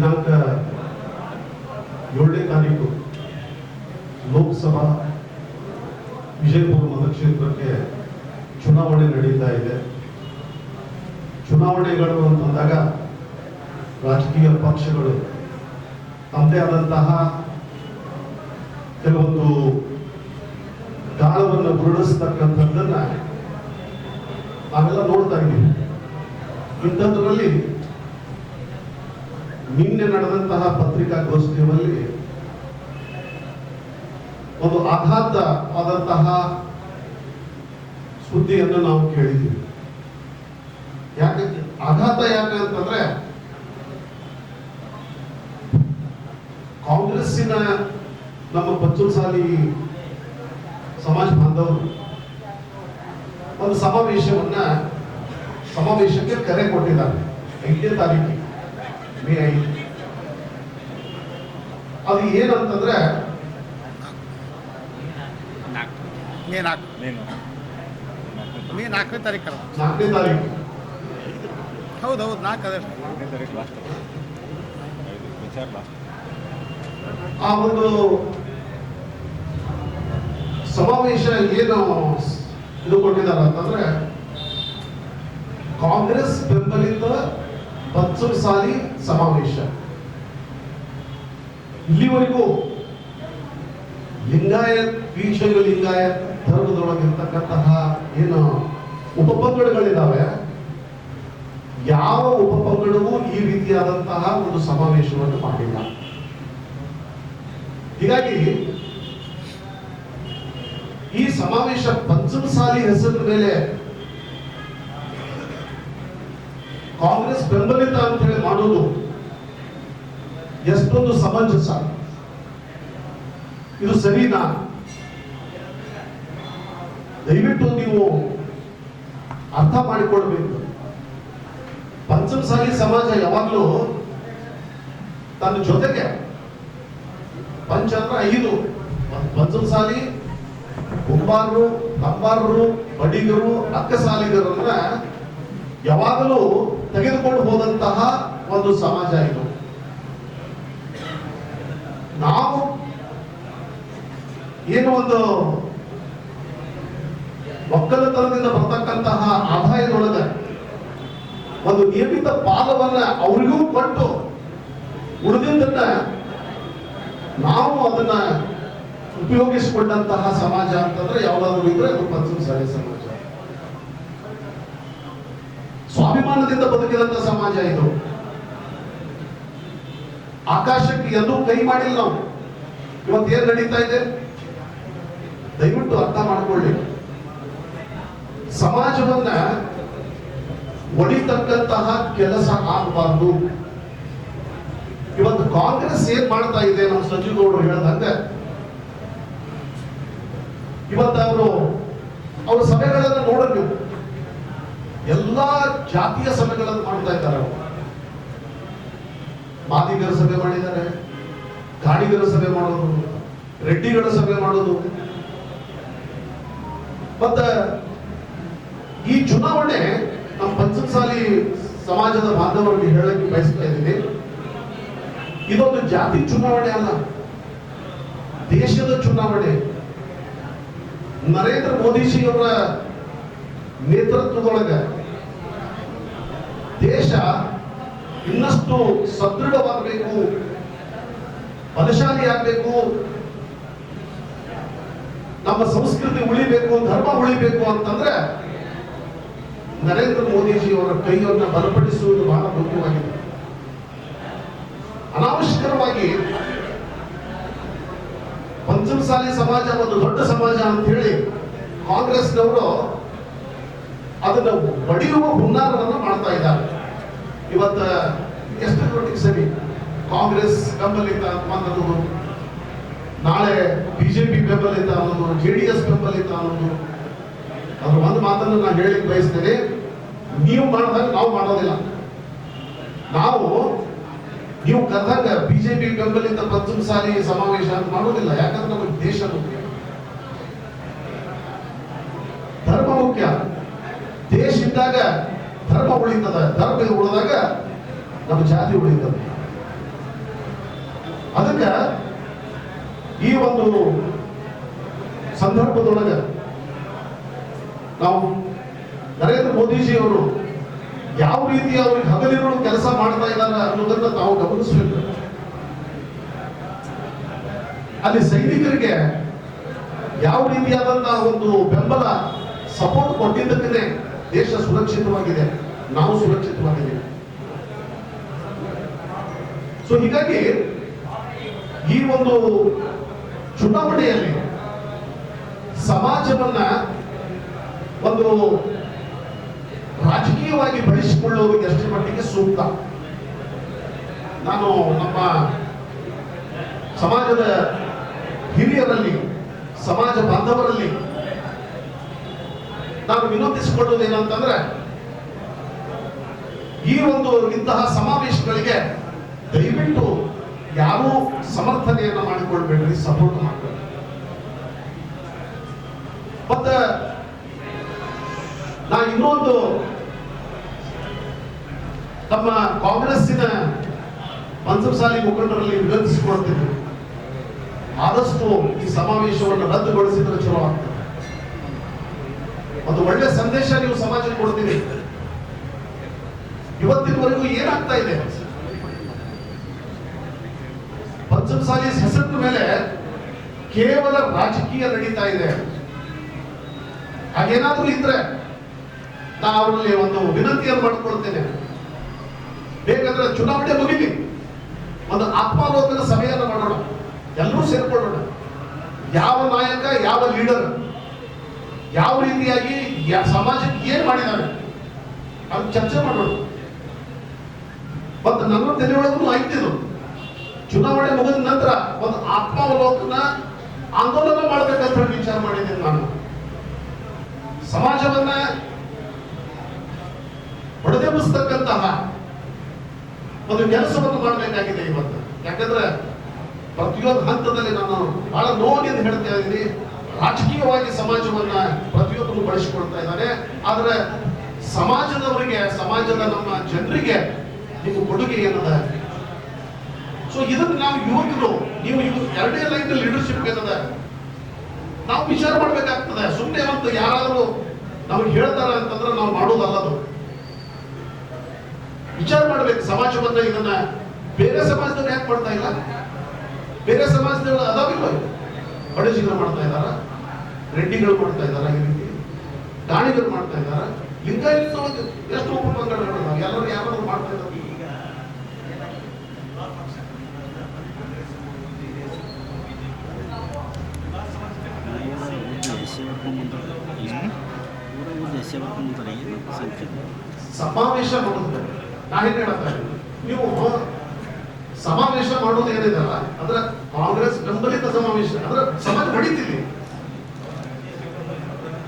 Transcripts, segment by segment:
ದಿನಾಂಕ ಏಳನೇ ತಾರೀಕು ಲೋಕಸಭಾ ವಿಜಯಪುರ ಮತಕ್ಷೇತ್ರಕ್ಕೆ ಚುನಾವಣೆ ನಡೀತಾ ಇದೆ. ಚುನಾವಣೆಗಳು ಅಂತಂದಾಗ ರಾಜಕೀಯ ಪಕ್ಷಗಳು, ತಮ್ಮದೇ ಆದಂತಹ ಕೆಲವೊಂದು ಗಾಳವನ್ನು ಹೊರಡಿಸ್ತಕ್ಕಂಥದ್ದನ್ನು ನಾವೆಲ್ಲ ನೋಡ್ತಾ ಇದ್ದೀವಿ. ಇಂಥದ್ರಲ್ಲಿ ನಿನ್ನೆ ನಡೆದಂತಹ ಪತ್ರಿಕಾಗೋಷ್ಠಿಯಲ್ಲಿ ಒಂದು ಆಘಾತ ಆದಂತಹ ಸುದ್ದಿಯನ್ನು ನಾವು ಕೇಳಿದ್ದೀವಿ. ಯಾಕೆ ಆಘಾತ ಯಾಕೆ ಅಂತಂದ್ರೆ ಕಾಂಗ್ರೆಸ್ಸಿನ ನಮ್ಮ ಪಚ್ಚುಸಾಲಿ ಸಮಾಜ ಬಾಂಧವರು ಒಂದು ಸಮಾವೇಶವನ್ನ ಸಮಾವೇಶಕ್ಕೆ ಕರೆ ಕೊಟ್ಟಿದ್ದಾರೆ. ಐದನೇ ತಾರೀಕಿಗೆ. ಮೇ ಐ ಅದು ಏನಂತಂದ್ರೆ ಮೇ ನಾಲ್ಕು. ಮೇ ನಾಲ್ಕನೇ ತಾರೀಕು ಅಲ್ಲ. ನಾಲ್ಕನೇ ತಾರೀಕು. ಹೌದು ಹೌದು ನಾಲ್ಕು ಅದೇ. ನಾಲ್ಕನೇ ತಾರೀಕು ಲಾಸ್ಟ್ ವಿಚಾರ ಲಾಸ್ಟ್ ಆ ಒಂದು ಸಮಾವೇಶ ಏನು ಇದು ಕೊಟ್ಟಿದ್ದಾರೆ ಅಂತಂದ್ರೆ ಕಾಂಗ್ರೆಸ್ ಬೆಂಬಲಿತ ಬಚ್ಚು ಸಾಲಿ ಸಮಾವೇಶ. ಇಲ್ಲಿವರೆಗೂ ಲಿಂಗಾಯತ್ ವೀಕ್ಷಕ ಲಿಂಗಾಯತ್ ಧರ್ಮದೊಳಗಿರ್ತಕ್ಕಂತಹ ಏನು ಉಪಪಂಗಡಗಳಿದ್ದಾವೆ ಯಾವ ಉಪಪಂಗಡವೂ ಈ ರೀತಿಯಾದಂತಹ ಒಂದು ಸಮಾವೇಶವನ್ನು ಮಾಡಿಲ್ಲ. ಹೀಗಾಗಿ ಈ ಸಮಾವೇಶ ಪಂಚಮಸಾಲಿ ಹೆಸರಿನ ಮೇಲೆ ಕಾಂಗ್ರೆಸ್ ಬೆಂಬಲಿತ ಅಂತ ಹೇಳಿ ಮಾಡೋದು ಎಷ್ಟೊಂದು ಸಮಂಜಸ. ಇದು ಸರಿನಾ? ದಯವಿಟ್ಟು ನೀವು ಅರ್ಥ ಮಾಡಿಕೊಳ್ಬೇಕು. ಪಂಚಮಸಾಲಿ ಸಮಾಜ ಯಾವಾಗಲೂ ತನ್ನ ಜೊತೆಗೆ ಪಂಚ ಅಂದ್ರೆ ಐದು. ಪಂಚಮಸಾಲಿ ಕುಂಬಾರರು ಕಂಬಾರರು, ಬಡಿಗರು ಅಕ್ಕಸಾಲಿಗರನ್ನ ಯಾವಾಗಲೂ ತೆಗೆದುಕೊಂಡು ಹೋದಂತಹ ಒಂದು ಸಮಾಜ ಇದು. ನಾವು ಏನು ಒಂದು ಒಕ್ಕಲತನದಿಂದ ಬರ್ತಕ್ಕಂತಹ ಆದಾಯದೊಳಗೆ ಒಂದು ನಿಯಮಿತ ಪಾಲವನ್ನ ಅವರಿಗೂ ಕೊಟ್ಟು ಉಳಿದಿದ್ದನ್ನ ನಾವು ಅದನ್ನ ಉಪಯೋಗಿಸಿಕೊಂಡಂತಹ ಸಮಾಜ ಅಂತಂದ್ರೆ ಯಾವ್ದಾದ್ರು ಇದ್ರೆ ಅದು ಪಂಚಮಸಾಲಿ ಸಮಾಜ. ಸ್ವಾಭಿಮಾನದಿಂದ ಬದುಕಿದಂತ ಸಮಾಜ ಇದು. ಆಕಾಶಕ್ಕೆ ಎಲ್ಲೂ ಕೈ ಮಾಡಿಲ್ಲ ನಾವು. ಇವತ್ತು ಏನ್ ನಡೀತಾ ಇದೆ? ದಯವಿಟ್ಟು ಅರ್ಥ ಮಾಡಿಕೊಳ್ಳಿ. ಸಮಾಜವನ್ನ ಒಡಿತಕ್ಕಂತಹ ಕೆಲಸ ಆಗಬಾರ್ದು. ಇವತ್ತು ಕಾಂಗ್ರೆಸ್ ಏನ್ ಮಾಡ್ತಾ ಇದೆ ನಮ್ಮ ಸಚಿವ ಗೌಡರು ಹೇಳ್ದಂಗೆ ಇವತ್ತು ಅವರು ಅವ್ರ ಸಭೆಗಳನ್ನು ನೀವು. ಎಲ್ಲಾ ಜಾತಿಯ ಸಭೆಗಳನ್ನು ಮಾಡ್ತಾ ಇದ್ದಾರೆ ಅವರು. ಮಾದಿಗರ ಸಭೆ ಮಾಡಿದ್ದಾರೆ ಗಾಡಿಗರ ಸಭೆ ಮಾಡೋದು, ರೆಡ್ಡಿಗಳ ಸಭೆ ಮಾಡೋದು. ಮತ್ತ ಈ ಚುನಾವಣೆ ನಮ್ಮ ಪಂಚಸಾಲಿ ಸಮಾಜದ ಬಾಂಧವರಿಗೆ ಹೇಳಕ್ಕೆ ಬಯಸ್ತಾ ಇದ್ದೀನಿ. ಇದೊಂದು ಜಾತಿ ಚುನಾವಣೆ ಅಲ್ಲ, ದೇಶದ ಚುನಾವಣೆ. ನರೇಂದ್ರ ಮೋದಿಜಿಯವರ ನೇತೃತ್ವದೊಳಗ ದೇಶ ಇನ್ನಷ್ಟು ಸದೃಢವಾಗಬೇಕು ಬಲಶಾಲಿ ಆಗಬೇಕು ನಮ್ಮ ಸಂಸ್ಕೃತಿ ಉಳಿಬೇಕು, ಧರ್ಮ ಉಳಿಬೇಕು ಅಂತಂದ್ರೆ ನರೇಂದ್ರ ಮೋದಿಜಿಯವರ ಕೈಯನ್ನು ಬಲಪಡಿಸುವುದು ಬಹಳ ಮುಖ್ಯವಾಗಿದೆ. ಅನಾವಶ್ಯಕರವಾಗಿ ಪಂಚಮಸಾಲಿ ಸಮಾಜ ಒಂದು ದೊಡ್ಡ ಸಮಾಜ ಅಂತ ಹೇಳಿ ಕಾಂಗ್ರೆಸ್ನವರು ಅದನ್ನು ಬಡಿಯುವ ಹುನ್ನಾರವನ್ನು ಮಾಡ್ತಾ ಇದ್ದಾರೆ. ಇವತ್ತ ಎಷ್ಟು ಮಟ್ಟಿಗೆ ಸರಿ, ಕಾಂಗ್ರೆಸ್ ಬೆಂಬಲಿತ ಅನ್ನೋದು, ನಾಳೆ ಬಿಜೆಪಿ ಬೆಂಬಲಿತ ಅನ್ನೋದು, ಜೆ ಡಿ ಎಸ್ ಬೆಂಬಲಿತ ಅನ್ನೋದು, ಅದ್ರ ಒಂದು ಮಾತನ್ನು ನಾನು ಹೇಳಿಕ್ ಬಯಸ್ತೇನೆ, ನೀವು ಮಾಡಿದಾಗ ನಾವು ಮಾಡೋದಿಲ್ಲ. ನಾವು, ನೀವು ಕರೆದಾಗ ಬಿಜೆಪಿ ಬೆಂಬಲಿತ ಪಂಚಮಸಾಲಿ ಸಮಾವೇಶ ಅಂತ ಮಾಡೋದಿಲ್ಲ, ಯಾಕಂದ್ರೆ ನಮಗೆ ದೇಶ ಇದ್ದಾಗ ಧರ್ಮ ಇದು ಉಳಿದಾಗ ನಮ್ಮ ಜಾತಿ ಉಳಿತದೆ. ಅದಕ್ಕ ಈ ಒಂದು ಸಂದರ್ಭದೊಳಗ ನಾವು ನರೇಂದ್ರ ಮೋದಿಜಿಯವರು ಯಾವ ರೀತಿ ಅವ್ರಿಗೆ ಹಗಲಿರುಳು ಕೆಲಸ ಮಾಡ್ತಾ ಇದ್ದಾರೆ ಅನ್ನೋದನ್ನ ನಾವು ಗಮನಿಸಬೇಕು. ಅಲ್ಲಿ ಸೈನಿಕರಿಗೆ ಯಾವ ರೀತಿಯಾದಂತಹ ಒಂದು ಬೆಂಬಲ ಸಪೋರ್ಟ್ ಕೊಟ್ಟಿದ್ದಕ್ಕೆ ದೇಶ ಸುರಕ್ಷಿತವಾಗಿದೆ. ನಾವು ಸುರಕ್ಷಿತವಾಗಿದ್ದೀವಿ ಸೊ ಹೀಗಾಗಿ ಈ ಒಂದು ಚುನಾವಣೆಯಲ್ಲಿ ಸಮಾಜವನ್ನ ಒಂದು ರಾಜಕೀಯವಾಗಿ ಬಳಸಿಕೊಳ್ಳುವುದು ಎಷ್ಟರ ಮಟ್ಟಿಗೆ ಸೂಕ್ತ? ನಾನು ನಮ್ಮ ಸಮಾಜದ ಹಿರಿಯರಲ್ಲಿ, ಸಮಾಜ ಬಾಂಧವರಲ್ಲಿ ನಾನು ವಿನಂತಿಸಿಕೊಳ್ಳುವುದು ಏನಂತಂದ್ರೆ ಈ ಒಂದು ಇಂತಹ ಸಮಾವೇಶಗಳಿಗೆ ದಯವಿಟ್ಟು ಯಾರೂ ಸಮರ್ಥನೆಯನ್ನ ಮಾಡಿಕೊಳ್ಬೇಡ್ರಿ ಸಪೋರ್ಟ್ ಮಾಡಬೇಡ್ರಿ ಮತ್ತೆ ನಾ ಇನ್ನೊಂದು ನಮ್ಮ ಕಾಂಗ್ರೆಸ್ಸಿನ ಪಂಚಮಸಾಲಿ ಮುಖಂಡರಲ್ಲಿ ವಿನಂತಿಸಿಕೊಳ್ತಿದ್ರು ಆದಷ್ಟು ಈ ಸಮಾವೇಶವನ್ನು ರದ್ದುಗೊಳಿಸಿದ್ರೆ ಚಲೋ ಆಗ್ತದೆ. ಒಂದು ಒಳ್ಳೆ ಸಂದೇಶ ನೀವು ಸಮಾಜಕ್ಕೆ ಕೊಡ್ತೀವಿ ಇವತ್ತಿನವರೆಗೂ ಏನಾಗ್ತಾ ಇದೆ? ಪಂಚಮಸಾಲಿ ಹೆಸರಿನ ಮೇಲೆ ಕೇವಲ ರಾಜಕೀಯ ನಡೀತಾ ಇದೆ. ಹಾಗೇನಾದ್ರೂ ಇದ್ರೆ ನಾ ಅವರಲ್ಲಿ ಒಂದು ವಿನಂತಿಯನ್ನು ಮಾಡಿಕೊಳ್ತೇನೆ. ಬೇಕಂದ್ರೆ ಚುನಾವಣೆ ಮುಗಿಲಿ. ಒಂದು ಆತ್ಮಾವಲೋಕನ ಸಭೆಯನ್ನು ಮಾಡೋಣ. ಎಲ್ಲರೂ ಸೇರ್ಕೊಳ್ಳೋಣ. ಯಾವ ನಾಯಕ, ಯಾವ ಲೀಡರ್, ಯಾವ ರೀತಿಯಾಗಿ ಸಮಾಜಕ್ಕೆ ಏನ್ ಮಾಡಿದ್ದಾರೆ? ಅದು ಚರ್ಚೆ ಮಾಡೋಣ. ಮತ್ತು ನನ್ನ ತಲೆಯೊಳಗೂ ಆಯ್ತಿದ್ದು ಚುನಾವಣೆ ಮುಗಿದ ನಂತರ ಒಂದು ಆತ್ಮಾವಲೋಕನ ಆಂದೋಲನ ಮಾಡ್ಬೇಕಂತ ಹೇಳಿ ವಿಚಾರ ಮಾಡಿದ್ದೀನಿ ನಾನು. ಸಮಾಜವನ್ನ ಹೊಡೆದೆಬ್ಬಿಸ್ತಕ್ಕಂತಹ ಒಂದು ಕೆಲಸವನ್ನು ಮಾಡಬೇಕಾಗಿದೆ ಇವತ್ತು. ಯಾಕಂದ್ರೆ ಪ್ರತಿಯೊಂದು ಹಂತದಲ್ಲಿ ನಾನು ಬಹಳ ನೋವಿನಿಂದ ಹೇಳ್ತಾ ಇದ್ದೀನಿ. ರಾಜಕೀಯವಾಗಿ ಸಮಾಜವನ್ನ ಪ್ರತಿಯೊಬ್ಬರು ಬಳಸಿಕೊಳ್ತಾ ಇದ್ದಾರೆ. ಆದ್ರೆ ಸಮಾಜದವರಿಗೆ, ಸಮಾಜದ ನಮ್ಮ ಜನರಿಗೆ ನಿಮ್ಮ ಕೊಡುಗೆ ಏನದ ಸೊ ಇದನ್ನು ನಾವು ಯುವಕರು ನೀವು ಇವ್ ಎರಡೇ ಲೈನ್ ಲೀಡರ್ಶಿಪ್ ಏನದ ನಾವು ವಿಚಾರ ಮಾಡ್ಬೇಕಾಗ್ತದೆ. ಸುಮ್ಮನೆ ಅಂತ ಯಾರಾದರೂ ನಮಗೆ ಹೇಳ್ತಾರ ಅಂತಂದ್ರೆ ನಾವು ಮಾಡೋದಲ್ಲದು. ವಿಚಾರ ಮಾಡ್ಬೇಕು. ಸಮಾಜವನ್ನ ಇದನ್ನ ಬೇರೆ ಸಮಾಜದವ್ರು ಯಾಕೆ ಮಾಡ್ತಾ ಇಲ್ಲ? ಬೇರೆ ಸಮಾಜದವರು ಅದಾವಿಲ್ಲ ಬಡಜಿಗಳು ಮಾಡ್ತಾ ಇದ್ದಾರ? ರೆಡ್ಡಿಗಳು ಮಾಡ್ತಾ ಇದ್ದಾರ ಈ ರೀತಿ? ದಾಣಿಗಳು ಮಾಡ್ತಾ ಇದಾರ ಲಿಂಗಾಯತ ಎಷ್ಟು ಉಪಪಂಗಡಗಳು ಎಲ್ಲರೂ ಯಾರಾದ್ರೂ ಮಾಡ್ತಾ ಇದ್ದಾರೆ? ಸಮಾವೇಶ ಇದ್ದೀನಿ ನೀವು ಸಮಾವೇಶ ಮಾಡೋದು ಏನಿದಲ್ಲ ಅದ್ರ ಕಾಂಗ್ರೆಸ್ ಬೆಂಬಲಿತ ಸಮಾವೇಶ, ಅಂದ್ರೆ ಸಮಾಜ ಹೊಡಿತೀವಿ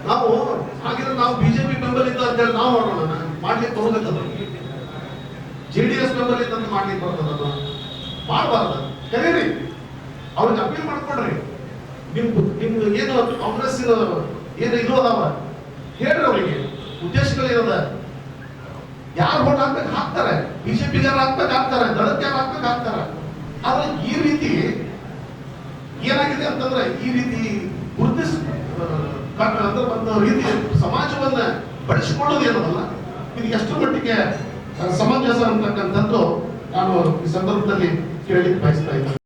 ನಾವು ಹಾಗಿದ್ರೆ ನಾವು ಬಿಜೆಪಿ ಬೆಂಬಲಿತ ಅಂತೇಳಿ ನಾವು ಮಾಡೋಣ. ಮಾಡ್ಲಿಕ್ಕೆ ಬರೋದಿಲ್ಲ ಜೆ ಡಿ ಎಸ್ ಬೆಂಬಲಿತ ಅಂತ ಮಾಡ್ಲಿಕ್ಕೆ ಬರ್ತದ ಮಾಡಬಾರ್ದು. ಕರೀರಿ ಅವ್ರಿಗೆ ಅಪೀಲ್ ಮಾಡ್ಕೊಡ್ರಿ. ನಿಮ್ ನಿಮ್ಗೆ ಏನು ಕಾಂಗ್ರೆಸ್ ಏನು ಇದು ಅದಾವ ಹೇಳ್ರಿ ಅವರಿಗೆ. ಉದ್ದೇಶಗಳು ಏನದ ಯಾರು ಓಟ್ ಹಾಕ್ಬೇಕು ಹಾಕ್ತಾರೆ. ಬಿಜೆಪಿ ಯಾರು ಹಾಕ್ಬೇಕು ಹಾಕ್ತಾರೆ. ದಳಕ್ಕೆ ಯಾರು ಹಾಕ್ಬೇಕು ಹಾಕ್ತಾರೆ. ಆದ್ರೆ ಈ ರೀತಿ ಏನಾಗಿದೆ ಅಂತಂದ್ರೆ ಈ ರೀತಿ ಗುರುತಿಸ್ ಅಂದ್ರೆ ಒಂದು ರೀತಿ ಸಮಾಜವನ್ನ ಬಳಸಿಕೊಳ್ಳೋದು ಏನದಲ್ಲ ಇದು ಎಷ್ಟು ಮಟ್ಟಿಗೆ ಸಮಂಜಸ ಅಂತಕ್ಕಂಥದ್ದು ನಾನು ಈ ಸಂದರ್ಭದಲ್ಲಿ ಕೇಳಲಿಕ್ಕೆ ಬಯಸ್ತಾ ಇದ್ದೀನಿ.